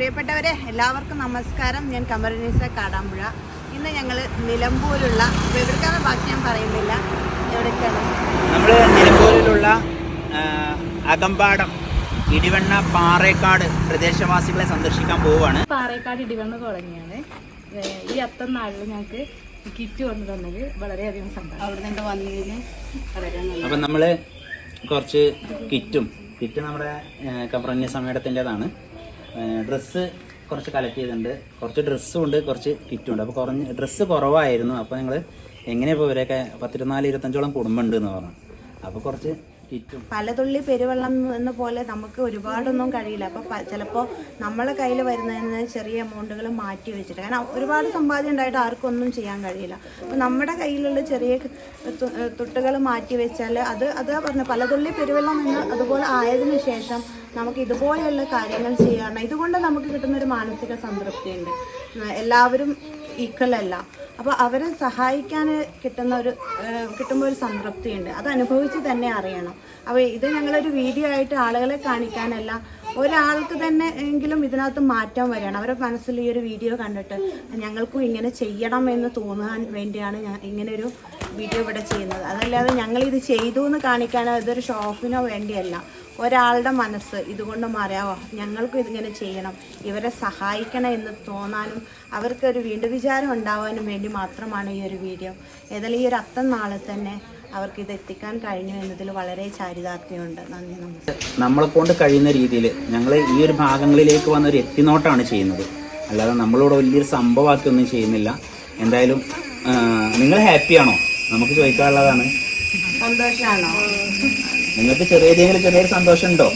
പ്രിയപ്പെട്ടവരെ എല്ലാവർക്കും നമസ്കാരം. ഞാൻ കമറിനീസ കാടാമ്പുഴ. ഇന്ന് ഞങ്ങൾ നിലമ്പൂരുള്ള എവിടേക്കാണ് ബാക്കി ഞാൻ പറയുന്നില്ല. എവിടേക്കാണ്? നമ്മൾ നിലമ്പൂരിലുള്ള അകമ്പാടം ഇടിവണ്ണ പാറേക്കാട് പ്രദേശവാസികളെ സന്ദർശിക്കാൻ പോവുകയാണ്. പാറേക്കാട് ഇടിവണ്ണ തുടങ്ങിയാണ് ഈ അത്തം നാളിൽ ഞങ്ങൾക്ക് കിറ്റ് വന്നു തന്നത് വളരെയധികം സന്തോഷം. അവിടെ നിന്ന് വന്നതിന് വളരെ അപ്പം നമ്മൾ കുറച്ച് കിറ്റും കിറ്റ് നമ്മുടെ കമ്പ്രന്യ സമയത്തിന്റെതാണ് ഡ്രസ്സ് കുറച്ച് കളക്ട് ചെയ്തിട്ടുണ്ട്. കുറച്ച് ഡ്രസ്സും ഉണ്ട് കുറച്ച് കിറ്റും ഉണ്ട്. അപ്പോൾ കുറഞ്ഞ് ഡ്രസ്സ് കുറവായിരുന്നു. അപ്പോൾ ഞങ്ങൾ എങ്ങനെയാണ് ഇപ്പോൾ ഇവരെയൊക്കെ പത്തിരുന്നാൽ ഇരുപത്തഞ്ചോളം കുടുംബം ഉണ്ട് എന്ന് പറഞ്ഞു. അപ്പോൾ കുറച്ച് കിറ്റും. പലതുള്ളി പെരുവെള്ളം എന്ന പോലെ നമുക്ക് ഒരുപാടൊന്നും കഴിയില്ല. അപ്പോൾ ചിലപ്പോൾ നമ്മളെ കയ്യിൽ വരുന്നതിന് ചെറിയ എമൗണ്ടുകൾ മാറ്റി വെച്ചിട്ട്. കാരണം ഒരുപാട് സമ്പാദ്യം ഉണ്ടായിട്ട് ആർക്കും ഒന്നും ചെയ്യാൻ കഴിയില്ല. അപ്പോൾ നമ്മുടെ കയ്യിലുള്ള ചെറിയ തുട്ടുകൾ മാറ്റി വെച്ചാൽ അത് അത് പറഞ്ഞ പലതുള്ളി പെരുവെള്ളം എന്ന് അതുപോലെ ആയതിനു ശേഷം നമുക്ക് ഇതുപോലെയുള്ള കാര്യങ്ങൾ ചെയ്യണം ഇതുകൊണ്ട് നമുക്ക് കിട്ടുന്ന ഒരു മാനസിക സംതൃപ്തിയുണ്ട്. എല്ലാവരും ഈക്വൽ അല്ല. അപ്പോൾ അവരെ സഹായിക്കാൻ കിട്ടുന്ന ഒരു കിട്ടുമ്പോൾ ഒരു സംതൃപ്തിയുണ്ട്. അത് അനുഭവിച്ച് തന്നെ അറിയണം. അപ്പോൾ ഇത് ഞങ്ങളൊരു വീഡിയോ ആയിട്ട് ആളുകളെ കാണിക്കാനല്ല ഒരാൾക്ക് തന്നെ എങ്കിലും ഇതിനകത്ത് മാറ്റം വരികയാണ് അവരുടെ മനസ്സിൽ ഈ ഒരു വീഡിയോ കണ്ടിട്ട് ഞങ്ങൾക്കും ഇങ്ങനെ ചെയ്യണം എന്ന് തോന്നാൻ വേണ്ടിയാണ് ഞാൻ ഇങ്ങനെയൊരു വീഡിയോ ഇവിടെ ചെയ്യുന്നത്. അതല്ലാതെ ഞങ്ങളിത് ചെയ്തു എന്ന് കാണിക്കാനോ ഇതൊരു ഷോപ്പിനോ വേണ്ടിയല്ല. ഒരാളുടെ മനസ്സ് ഇതുകൊണ്ട് മാറിയാവോ ഞങ്ങൾക്കും ഇതിങ്ങനെ ചെയ്യണം. ഇവരെ സഹായിക്കണം എന്ന് തോന്നാനും അവർക്കൊരു വീണ്ടും വിചാരം ഉണ്ടാവാനും വേണ്ടി മാത്രമാണ് ഈ ഒരു വീഡിയോ. ഏതായാലും ഈ ഒരു അത്തം നാളെ തന്നെ അവർക്ക് ഇത് എത്തിക്കാൻ കഴിഞ്ഞു എന്നതിൽ വളരെ ചാരിതാർത്ഥ്യമുണ്ട്. നന്ദി നമസ്കാരം. നമ്മളെ കൊണ്ട് കഴിയുന്ന രീതിയിൽ ഞങ്ങൾ ഈ ഒരു ഭാഗങ്ങളിലേക്ക് വന്ന ഒരു എത്തിനോട്ടാണ് ചെയ്യുന്നത്. അല്ലാതെ നമ്മളോട് വലിയൊരു സംഭവമാക്കി ഒന്നും ചെയ്യുന്നില്ല. എന്തായാലും നിങ്ങൾ ഹാപ്പിയാണോ? നമുക്ക് ചോദിക്കാനുള്ളതാണ്. സന്തോഷമാണോ നിങ്ങൾക്ക് ചെറിയ രീതിയിൽ ചെറിയൊരു സന്തോഷം ഉണ്ടോ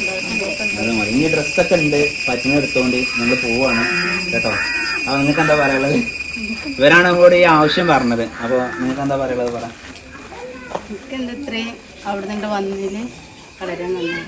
അത് മതി. ഇനി ഡ്രസ്സൊക്കെ ഉണ്ട്. പറ്റുന്ന എടുത്തോണ്ട് നിങ്ങൾ പോവാണ്. കേട്ടോ? അപ്പൊ നിങ്ങൾക്ക് എന്താ പറയാനുള്ളത്? ഇവരാണ് നമ്മളോട് ഈ ആവശ്യം പറഞ്ഞത്. അപ്പൊ നിങ്ങൾക്ക് എന്താ പറയാനുള്ളത് പറ. ഇത്രയും അവിടെ നിന്ന് വളരെ നന്ദി.